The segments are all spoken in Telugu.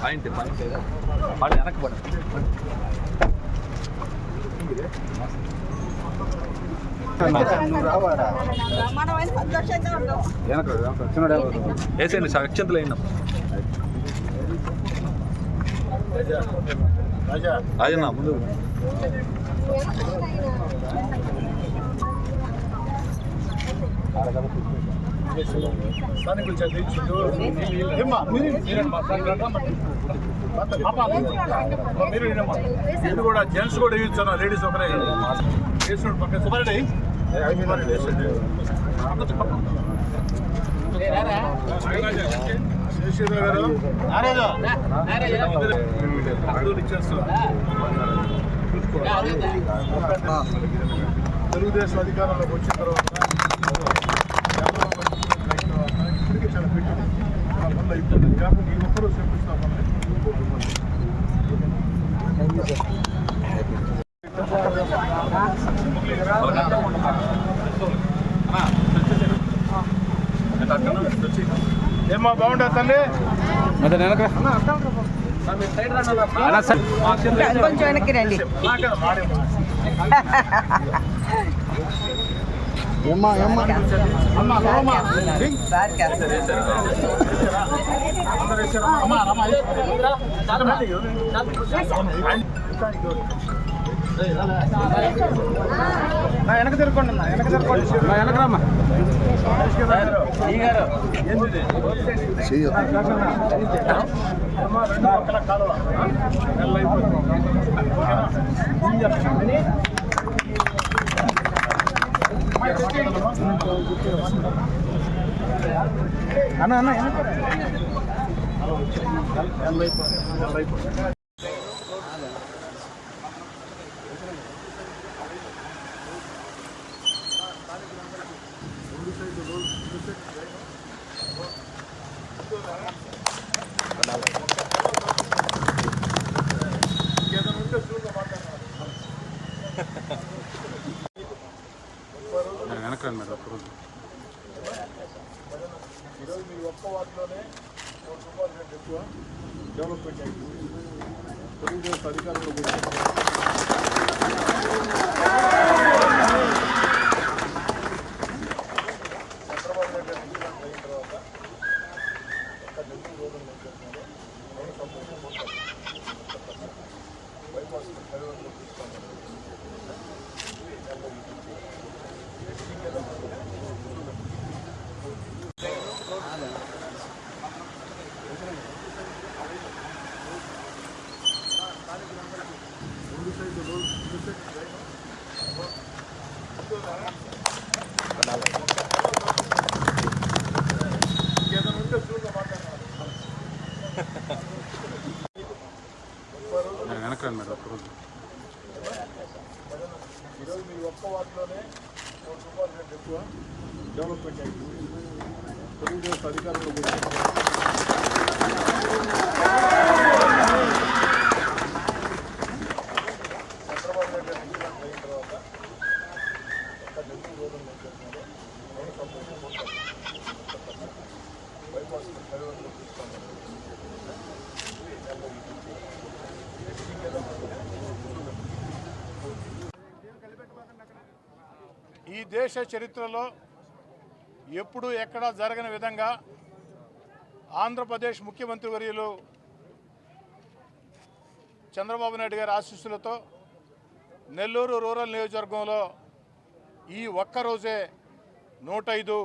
పాయింట్ పాయింట్ పాడు వెనక్కి వేసేయండి అక్షంతలు అయినా రాజన్న ముందు ఇది కూడా జెంట్స్ కూడా ఇచ్చాను లేడీస్ ఒకరే వేసినోడు పక్కన సుమారెడ్డి శేషేంద్ర గారు తెలుగుదేశం అధికారంలోకి వచ్చిన తర్వాత కాబట్టి ఈ శంకుస్థాపన ఏమా బాగుంటుంది తల్లి? కొంచెం వెనక్కి రండి. నాకే మాడే సార్కి వేస్తున్నారు. వెనక తిరుక్కోండి అన్న వెనక తిరుక్కోండి వెనక రమ్మా అన్న అన్న ఈరోజు మీ ఒక్క వార్డులోనే ఒక సుమారు రేటు ఎక్కువ డెవలప్మెంట్ యాక్టివిటీ తెలుగుదేశం అధికారంలో వచ్చింది చంద్రబాబు నాయుడు గారు ముఖ్యమంత్రి అయిన తర్వాత ఒక నెల్లూరు రోడ్డు చేస్తున్నారు నేను సంతోషం బైపాస్ హైవేలో తీసుకున్నాను ఏదైనా ఉంటే చూద్దాం మాట్లాడదాం ఈరోజు మీ ఒక్క వార్డులోనే ఒక సుమారు రేటు ఎక్కువ డెవలప్మెంట్ యాక్టివిటీ తెలుగుదేశం అధికారంలో వచ్చింది చంద్రబాబు నాయుడు గారు ముఖ్యమంత్రి అయిన తర్వాత ఒక నెల్లూరు రోడ్డు చేస్తున్నారు నేను సంతోషం బైపాస్ హైవేలో తీసుకున్నాను ఈ దేశ చరిత్రలో ఎప్పుడు ఎక్కడా జరగని విధంగా ఆంధ్రప్రదేశ్ ముఖ్యమంత్రి వర్యులు చంద్రబాబు నాయుడు గారి ఆశీస్సులతో నెల్లూరు రూరల్ నియోజకవర్గంలో ఈ ఒక్కరోజే నూట ఐదు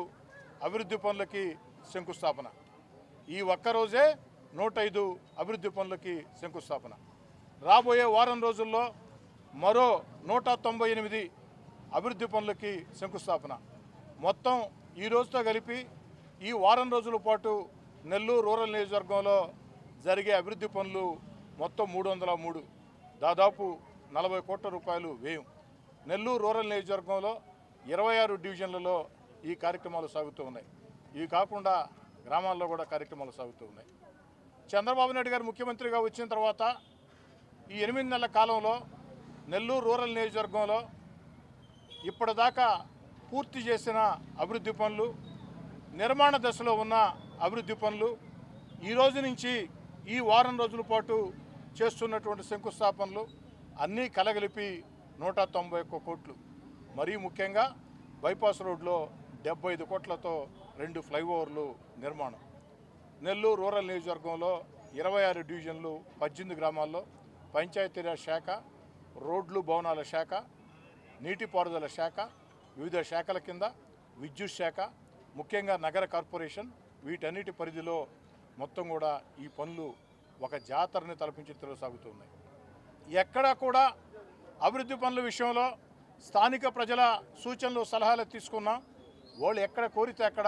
అభివృద్ధి పనులకి శంకుస్థాపన. ఈ ఒక్కరోజే నూట ఐదు అభివృద్ధి పనులకి శంకుస్థాపన. రాబోయే వారం రోజుల్లో మరో నూట తొంభై ఎనిమిది అభివృద్ధి పనులకి శంకుస్థాపన. మొత్తం ఈ రోజుతో కలిపి ఈ వారం రోజుల పాటు నెల్లూరు రూరల్ నియోజకవర్గంలో జరిగే అభివృద్ధి పనులు మొత్తం మూడు వందల మూడు. దాదాపు నలభై కోట్ల రూపాయలు వ్యయం. నెల్లూరు రూరల్ నియోజకవర్గంలో ఇరవై ఆరు డివిజన్లలో ఈ కార్యక్రమాలు సాగుతూ ఉన్నాయి. ఇవి కాకుండా గ్రామాల్లో కూడా కార్యక్రమాలు సాగుతూ ఉన్నాయి. చంద్రబాబు నాయుడు గారు ముఖ్యమంత్రిగా వచ్చిన తర్వాత ఈ ఎనిమిది నెలల కాలంలో నెల్లూరు రూరల్ నియోజకవర్గంలో ఇప్పటిదాకా పూర్తి చేసిన అభివృద్ధి పనులు నిర్మాణ దశలో ఉన్న అభివృద్ధి పనులు ఈ రోజు నుంచి ఈ వారం రోజుల పాటు చేస్తున్నటువంటి శంకుస్థాపనలు అన్నీ కలగలిపి నూట తొంభై ఒక్క కోట్లు. మరీ ముఖ్యంగా బైపాస్ రోడ్లో డెబ్బై ఐదు కోట్లతో రెండు ఫ్లైఓవర్లు నిర్మాణం. నెల్లూరు రూరల్ నియోజకవర్గంలో ఇరవై ఆరు డివిజన్లు పద్దెనిమిది గ్రామాల్లో పంచాయతీరాజ్ శాఖ రోడ్లు భవనాల శాఖ నీటిపారుదల శాఖ వివిధ శాఖల కింద విద్యుత్ శాఖ ముఖ్యంగా నగర కార్పొరేషన్ వీటన్నిటి పరిధిలో మొత్తం కూడా ఈ పనులు ఒక జాతరని తలపించి సాగుతున్నాయి ఎక్కడా కూడా అభివృద్ధి పనుల విషయంలో స్థానిక ప్రజల సూచనలు సలహాలు తీసుకున్నాం వాళ్ళు ఎక్కడ కోరితే అక్కడ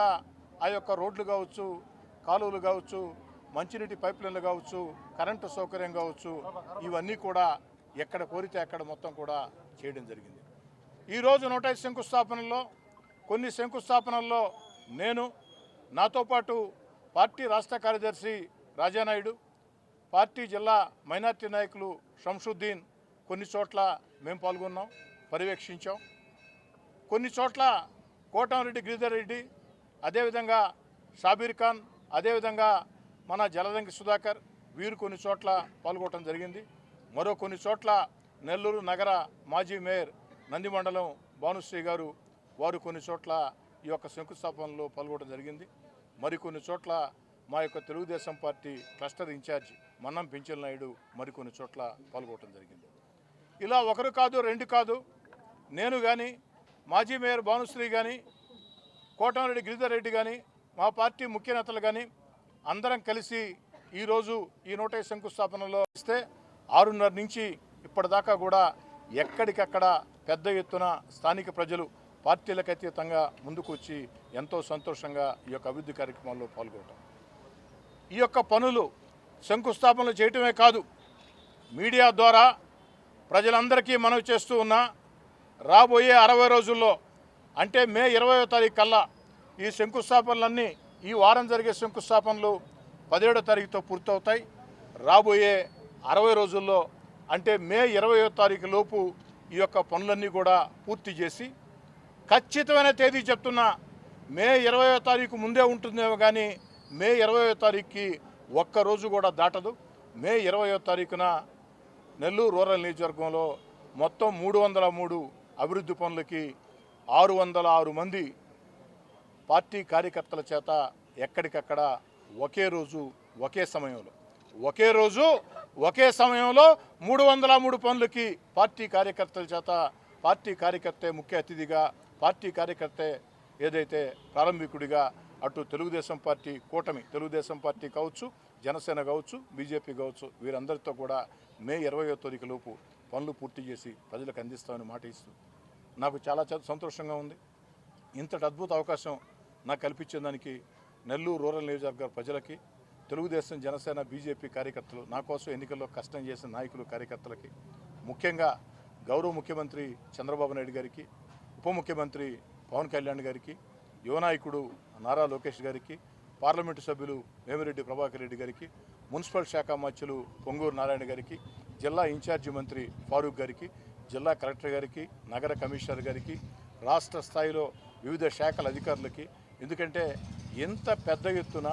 ఆ యొక్క రోడ్లు కావచ్చు కాలువలు కావచ్చు మంచినీటి పైప్లైన్లు కావచ్చు కరెంటు సౌకర్యం కావచ్చు ఇవన్నీ కూడా ఎక్కడ కోరితే అక్కడ మొత్తం కూడా చేయడం జరిగింది. ఈరోజు నూట ఐదు శంకుస్థాపనల్లో కొన్ని శంకుస్థాపనల్లో నేను నాతో పాటు పార్టీ రాష్ట్ర కార్యదర్శి రాజానాయుడు పార్టీ జిల్లా మైనార్టీ నాయకులు షంషుద్దీన్ కొన్ని చోట్ల మేము పాల్గొన్నాం పర్యవేక్షించాం. కొన్ని చోట్ల కోటంరెడ్డి గిరిధర్ రెడ్డి అదేవిధంగా షాబీర్ ఖాన్ అదేవిధంగా మన జలదంకి సుధాకర్ వీరు కొన్ని చోట్ల పాల్గొనడం జరిగింది. మరో కొన్ని చోట్ల నెల్లూరు నగర మాజీ మేయర్ నంది మండలం భానుశ్రీ గారు వారు కొన్ని చోట్ల ఈ యొక్క శంకుస్థాపనలో పాల్గొనడం జరిగింది. మరికొన్ని చోట్ల మా యొక్క Telugu Desam party cluster in charge Mannam Penchala Naidu మరికొన్ని చోట్ల పాల్గొనడం జరిగింది. ఇలా ఒకరు కాదు రెండు కాదు. నేను కానీ మాజీ మేయర్ భానుశ్రీ కానీ కోటమిరెడ్డి గిరిధర్ రెడ్డి కానీ మా పార్టీ ముఖ్య నేతలు కానీ అందరం కలిసి ఈరోజు ఈ నూట శంకుస్థాపనలో ఇస్తే ఆరున్నర నుంచి ఇప్పటిదాకా కూడా ఎక్కడికక్కడ పెద్ద ఎత్తున స్థానిక ప్రజలు పార్టీలకు అతీతంగా ముందుకు వచ్చి ఎంతో సంతోషంగా ఈ యొక్క అభివృద్ధి కార్యక్రమాల్లో పాల్గొనటం. ఈ యొక్క పనులు శంకుస్థాపనలు చేయటమే కాదు మీడియా ద్వారా ప్రజలందరికీ మనవి చేస్తూ ఉన్నా రాబోయే అరవై రోజుల్లో అంటే మే ఇరవయో తారీఖు కల్లా ఈ శంకుస్థాపనలన్నీ ఈ వారం జరిగే శంకుస్థాపనలు పదిహేడో తారీఖుతో పూర్తవుతాయి. రాబోయే అరవై రోజుల్లో అంటే మే ఇరవయో తారీఖు లోపు ఈ యొక్క పనులన్నీ కూడా పూర్తి చేసి ఖచ్చితమైన తేదీ చెప్తున్నా మే ఇరవయో తారీఖు ముందే ఉంటుందేమో కానీ మే ఇరవయో తారీఖుకి ఒక్క రోజు కూడా దాటదు. మే ఇరవయో తారీఖున నెల్లూరు రూరల్ నియోజకవర్గంలో మొత్తం మూడు వందల మూడు అభివృద్ధి పనులకి ఆరు వందల ఆరు మంది పార్టీ కార్యకర్తల చేత ఎక్కడికక్కడ ఒకే రోజు ఒకే సమయంలో ఒకే రోజు ఒకే సమయంలో మూడు వందల మూడు పనులకి పార్టీ కార్యకర్తల చేత పార్టీ కార్యకర్తే ముఖ్య అతిథిగా పార్టీ కార్యకర్తే ఏదైతే ప్రారంభికుడిగా అటు తెలుగుదేశం పార్టీ కూటమి తెలుగుదేశం పార్టీ కావచ్చు జనసేన కావచ్చు బీజేపీ కావచ్చు వీరందరితో కూడా మే ఇరవయో తారీఖు లోపు పనులు పూర్తి చేసి ప్రజలకు అందిస్తామని మాట ఇస్తూ నాకు చాలా చాలా సంతోషంగా ఉంది. ఇంతటి అద్భుత అవకాశం నాకు కల్పించిన దానికి నెల్లూరు రూరల్ నియోజకవర్గ ప్రజలకి తెలుగుదేశం జనసేన బీజేపీ కార్యకర్తలు నా కోసం ఎన్నికల్లో కష్టం చేసిన నాయకులు కార్యకర్తలకి ముఖ్యంగా గౌరవ ముఖ్యమంత్రి చంద్రబాబు నాయుడు గారికి ఉప ముఖ్యమంత్రి పవన్ కళ్యాణ్ గారికి యువనాయకుడు నారా లోకేష్ గారికి పార్లమెంటు సభ్యులు వేమిరెడ్డి ప్రభాకర్ రెడ్డి గారికి మున్సిపల్ శాఖ మంత్రులు పొంగూరు నారాయణ గారికి జిల్లా ఇన్ఛార్జి మంత్రి ఫారూక్ గారికి జిల్లా కలెక్టర్ గారికి నగర కమిషనర్ గారికి రాష్ట్ర స్థాయిలో వివిధ శాఖల అధికారులకి. ఎందుకంటే ఎంత పెద్ద ఎత్తున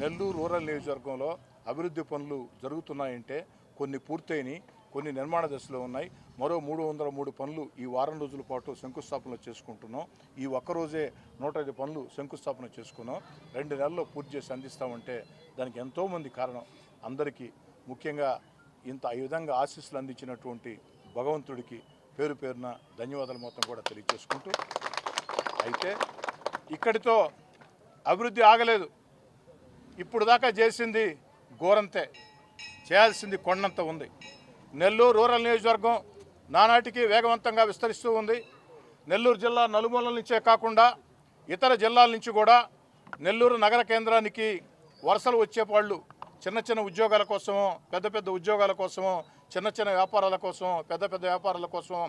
నెల్లూరు రూరల్ నియోజకవర్గంలో అభివృద్ధి పనులు జరుగుతున్నాయంటే కొన్ని పూర్తయిని కొన్ని నిర్మాణ దశలో ఉన్నాయి. మరో మూడు వందల మూడు పనులు ఈ వారం రోజుల పాటు శంకుస్థాపనలు చేసుకుంటున్నాం. ఈ ఒక్క రోజే నూట ఐదు పనులు శంకుస్థాపన చేసుకున్నాం. రెండు నెలల్లో పూర్తి చేసి అందిస్తామంటే దానికి ఎంతోమంది కారణం. అందరికీ ముఖ్యంగా ఇంత ఈ విధంగా ఆశీస్సులు అందించినటువంటి భగవంతుడికి పేరు పేరున ధన్యవాదాలు మొత్తం కూడా తెలియజేసుకుంటూ అయితే ఇక్కడితో అభివృద్ధి ఆగలేదు. ఇప్పుడు దాకా చేసింది ఘోరంతే చేయాల్సింది కొండంత ఉంది. నెల్లూరు రూరల్ నియోజకవర్గం నానాటికి వేగవంతంగా విస్తరిస్తూ ఉంది. నెల్లూరు జిల్లా నలుమూలల నుంచే కాకుండా ఇతర జిల్లాల నుంచి కూడా నెల్లూరు నగర కేంద్రానికి వరుసలు వచ్చేవాళ్ళు. చిన్న చిన్న ఉద్యోగాల కోసమో పెద్ద పెద్ద ఉద్యోగాల కోసమో చిన్న చిన్న వ్యాపారాల కోసం పెద్ద పెద్ద వ్యాపారాల కోసం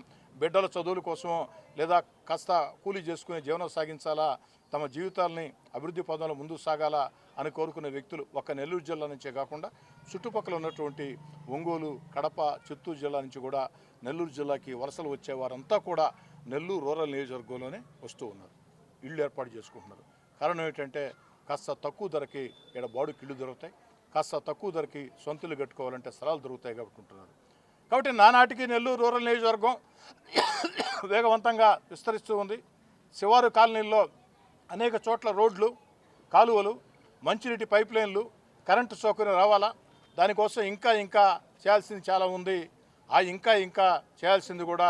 బిడ్డల చదువుల కోసం లేదా కాస్త కూలీ చేసుకుని జీవనం సాగించాలా? తమ జీవితాలని అభివృద్ధి పదంలో ముందుకు సాగాలా అని కోరుకునే వ్యక్తులు ఒక నెల్లూరు జిల్లా నుంచే కాకుండా చుట్టుపక్కల ఉన్నటువంటి ఒంగోలు కడప చిత్తూరు జిల్లా నుంచి కూడా నెల్లూరు జిల్లాకి వలసలు వచ్చే వారంతా కూడా నెల్లూరు రూరల్ నియోజకవర్గంలోనే వస్తూ ఉన్నారు. ఇళ్ళు ఏర్పాటు చేసుకుంటున్నారు. కారణం ఏంటంటే కాస్త తక్కువ ధరకి ఇక్కడ బాడుకి ఇళ్ళు దొరుకుతాయి. కాస్త తక్కువ ధరకి సొంతలు కట్టుకోవాలంటే స్థలాలు దొరుకుతాయి కాబట్టి ఉంటున్నారు కాబట్టి నానాటికి నెల్లూరు రూరల్ నియోజకవర్గం వేగవంతంగా విస్తరిస్తూ ఉంది. శివారు కాలనీల్లో అనేక చోట్ల రోడ్లు కాలువలు మంచినీటి పైప్ లైన్లు కరెంటు సౌకర్యం రావాలా? దానికోసం ఇంకా ఇంకా చేయాల్సింది చాలా ఉంది. ఆ ఇంకా ఇంకా చేయాల్సింది కూడా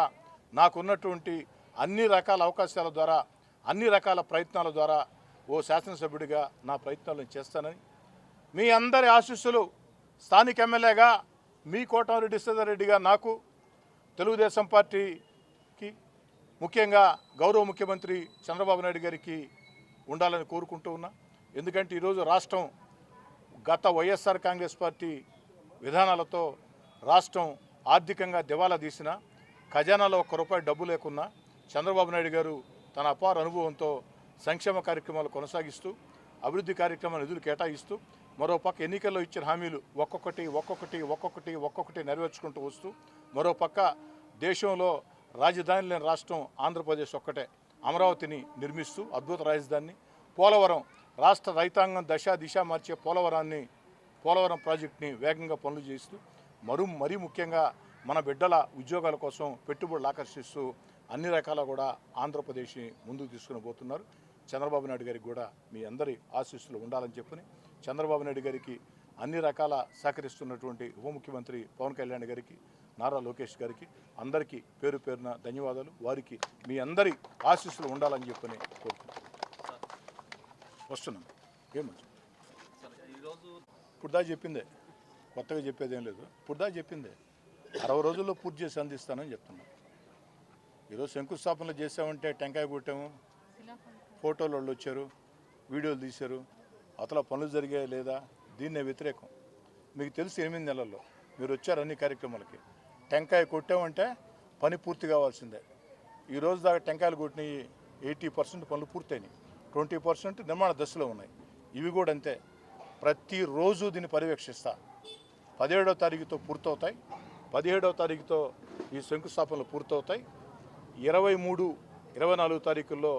నాకున్నటువంటి అన్ని రకాల అవకాశాల ద్వారా అన్ని రకాల ప్రయత్నాల ద్వారా ఓ శాసనసభ్యుడిగా నా ప్రయత్నాలు నేను చేస్తానని మీ అందరి ఆశీస్సులు స్థానిక ఎమ్మెల్యేగా మీ కోటమిరెడ్డి రెడ్డిగా నాకు తెలుగుదేశం పార్టీకి ముఖ్యంగా గౌరవ ముఖ్యమంత్రి చంద్రబాబు నాయుడు గారికి ఉండాలని కోరుకుంటూ ఉన్నా. ఎందుకంటే ఈరోజు రాష్ట్రం గత వైఎస్ఆర్ కాంగ్రెస్ పార్టీ విధానాలతో రాష్ట్రం ఆర్థికంగా దివాలా తీసిన ఖజానాలో ఒక్క రూపాయి డబ్బు లేకున్నా చంద్రబాబు నాయుడు గారు తన అపార అనుభవంతో సంక్షేమ కార్యక్రమాలు కొనసాగిస్తూ అభివృద్ధి కార్యక్రమాల నిధులు కేటాయిస్తూ మరో పక్క ఎన్నికల్లో ఇచ్చిన హామీలు ఒక్కొక్కటి ఒక్కొక్కటి ఒక్కొక్కటి ఒక్కొక్కటి నెరవేర్చుకుంటూ వస్తూ మరోపక్క దేశంలో రాజధాని లేని రాష్ట్రం ఆంధ్రప్రదేశ్ ఒక్కటే. అమరావతిని నిర్మిస్తూ అద్భుత రాజధానిని పోలవరం రాష్ట్ర రైతాంగం దశ దిశ మార్చే పోలవరాన్ని పోలవరం ప్రాజెక్టుని వేగంగా పనులు చేస్తూ మరు మరీ ముఖ్యంగా మన బిడ్డల ఉద్యోగాల కోసం పెట్టుబడులు ఆకర్షిస్తూ అన్ని రకాల కూడా ఆంధ్రప్రదేశ్ని ముందుకు తీసుకుని పోతున్నారు. చంద్రబాబు నాయుడు గారికి కూడా మీ అందరి ఆశీస్సులు ఉండాలని చెప్పని చంద్రబాబు నాయుడు గారికి అన్ని రకాల సహకరిస్తున్నటువంటి ఉప ముఖ్యమంత్రి పవన్ కళ్యాణ్ గారికి నారా లోకేష్ గారికి అందరికీ పేరు పేరున ధన్యవాదాలు. వారికి మీ అందరి ఆశీస్సులు ఉండాలని చెప్పని కోరుకుంటున్నాను. వస్తున్నాం ఏమో ఇప్పుడు దా చెప్పిందే. కొత్తగా చెప్పేది ఏం లేదు. ఇప్పుడు దా చెప్పిందే. అరవై రోజుల్లో పూర్తి చేసి అందిస్తానని చెప్తున్నాను ఈరోజు శంకుస్థాపనలు చేసామంటే టెంకాయ కొట్టాము. ఫోటోలు వాళ్ళు వచ్చారు వీడియోలు తీశారు. అతల పనులు జరిగాయి లేదా? దీన్నే వ్యతిరేకం. మీకు తెలుసు ఎనిమిది నెలల్లో. మీరు వచ్చారు అన్ని కార్యక్రమాలకి. టెంకాయ కొట్టామంటే పని పూర్తి కావాల్సిందే. ఈ రోజు దాకా టెంకాయలు కొట్టినవి ఎయిటీ పర్సెంట్ పనులు పూర్తయినాయి. ట్వంటీ పర్సెంట్ నిర్మాణ దశలో ఉన్నాయి. ఇవి కూడా అంతే. ప్రతిరోజు దీన్ని పర్యవేక్షిస్తా. పదిహేడవ తారీఖుతో పూర్తవుతాయి. పదిహేడవ తారీఖుతో ఈ శంకుస్థాపనలు పూర్తవుతాయి. ఇరవై మూడు ఇరవై నాలుగు తారీఖుల్లో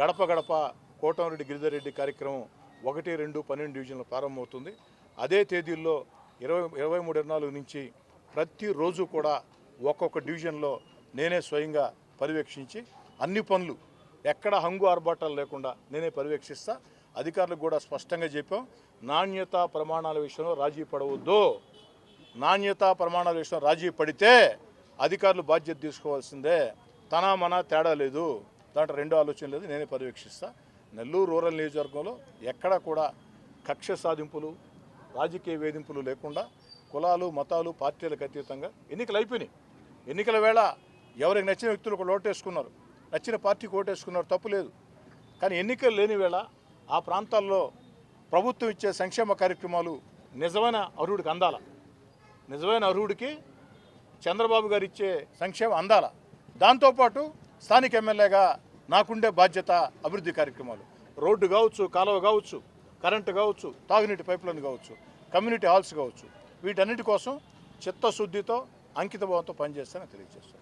గడప గడప కోటమిరెడ్డి గిరిధర్రెడ్డి కార్యక్రమం ఒకటి రెండు పన్నెండు డివిజన్లు ప్రారంభమవుతుంది. అదే తేదీల్లో ఇరవై ఇరవై మూడు ఇరవై నాలుగు నుంచి ప్రతిరోజు కూడా ఒక్కొక్క డివిజన్లో నేనే స్వయంగా పర్యవేక్షించి అన్ని పనులు ఎక్కడ హంగు ఆర్భాటాలు లేకుండా నేనే పర్యవేక్షిస్తా. అధికారులకు కూడా స్పష్టంగా చెప్పాం. నాణ్యత ప్రమాణాల విషయంలో రాజీ పడవద్దు. నాణ్యత ప్రమాణాల విషయంలో రాజీ పడితే అధికారులు బాధ్యత తీసుకోవాల్సిందే. తన మన తేడా లేదు. దాంట్లో రెండో ఆలోచన లేదు. నేనే పర్యవేక్షిస్తా. నెల్లూరు రూరల్ నియోజకవర్గంలో ఎక్కడా కూడా కక్ష సాధింపులు రాజకీయ వేధింపులు లేకుండా కులాలు మతాలు పార్టీలకు అతీతంగా ఎన్నికలు అయిపోయినాయి. ఎన్నికల వేళ ఎవరికి నచ్చిన వ్యక్తులు ఒక ఓటేసుకున్నారు. నచ్చిన పార్టీకి ఓటేసుకున్నారు తప్పు లేదు. కానీ ఎన్నికలు లేని వేళ ఆ ప్రాంతాల్లో ప్రభుత్వం ఇచ్చే సంక్షేమ కార్యక్రమాలు నిజమైన అర్హుడికి అందాల? నిజమైన అర్హుడికి చంద్రబాబు గారు ఇచ్చే సంక్షేమం అందాల? దాంతోపాటు స్థానిక ఎమ్మెల్యేగా నాకుండే బాధ్యత అభివృద్ధి కార్యక్రమాలు. రోడ్డు కావచ్చు కాలువ కావచ్చు కరెంటు కావచ్చు తాగునీటి పైపులైన్ కావచ్చు కమ్యూనిటీ హాల్స్ కావచ్చు వీటన్నిటి కోసం చిత్తశుద్ధితో అంకితభావంతో పనిచేస్తానని తెలియజేస్తాను